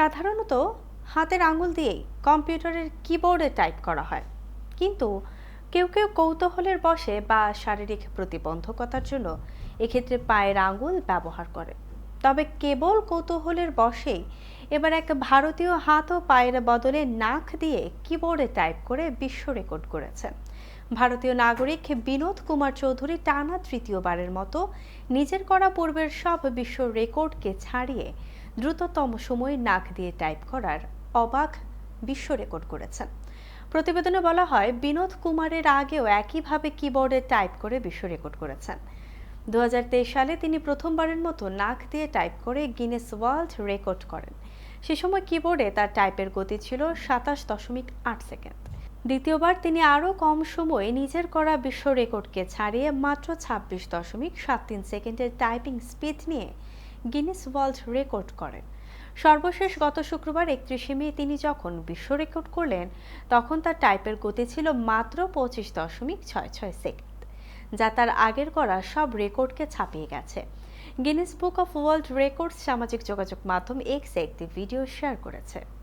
সাধারণত হাতের আঙুল দিয়েই কম্পিউটারের কিবোর্ডে টাইপ করা হয়। কিন্তু কেউ কেউ কৌতূহলের বশে বা শারীরিক প্রতিবন্ধকতার জন্য এক্ষেত্রে পায়ের আঙুল ব্যবহার করে। তবে কেবল কৌতূহলের বশেই এবার এক ভারতীয় হাত ও পায়ের বদলে নাক দিয়ে কিবোর্ডে টাইপ করে বিশ্ব রেকর্ড করেছেন ভারতীয় নাগরিক বিনোদ কুমার চৌধুরী টানা তৃতীয়বারের মতো নিজের করা পূর্বের সব বিশ্ব রেকর্ডকে ছাড়িয়ে দ্রুততম সময়ে নাক দিয়ে টাইপ করার অবাক বিশ্ব রেকর্ড করেছেন। প্রতিবেদনে বলা হয়, বিনোদ কুমারের আগেও একইভাবে কিবোর্ডে টাইপ করে বিশ্ব রেকর্ড করেছেন। দু সালে তিনি প্রথমবারের মতো নাক দিয়ে টাইপ করে গিনেস ওয়ার্ল্ড রেকর্ড করেন। সে সময় কিবোর্ডে তার টাইপের গতি ছিল সাতাশ দশমিক আট সেকেন্ড। দ্বিতীয়বার তিনি আরও কম সময়ে নিজের করা বিশ্ব রেকর্ডকে ছাড়িয়ে মাত্র ছাব্বিশ দশমিক সাত তিন সেকেন্ডের টাইপিং স্পিড নিয়ে গিনেস ওয়ার্ল্ড রেকর্ড করেন। সর্বশেষ গত শুক্রবার একত্রিশে মে তিনি যখন বিশ্ব রেকর্ড করলেন, তখন তার টাইপের গতি ছিল মাত্র পঁচিশ দশমিক ছয় ছয় সেকেন্ড, যা তার আগের করা সব রেকর্ডকে ছাপিয়ে গেছে। Guinness book of world records সামাজিক যোগাযোগ মাধ্যম এক্সে একটি ভিডিও শেয়ার করেছে।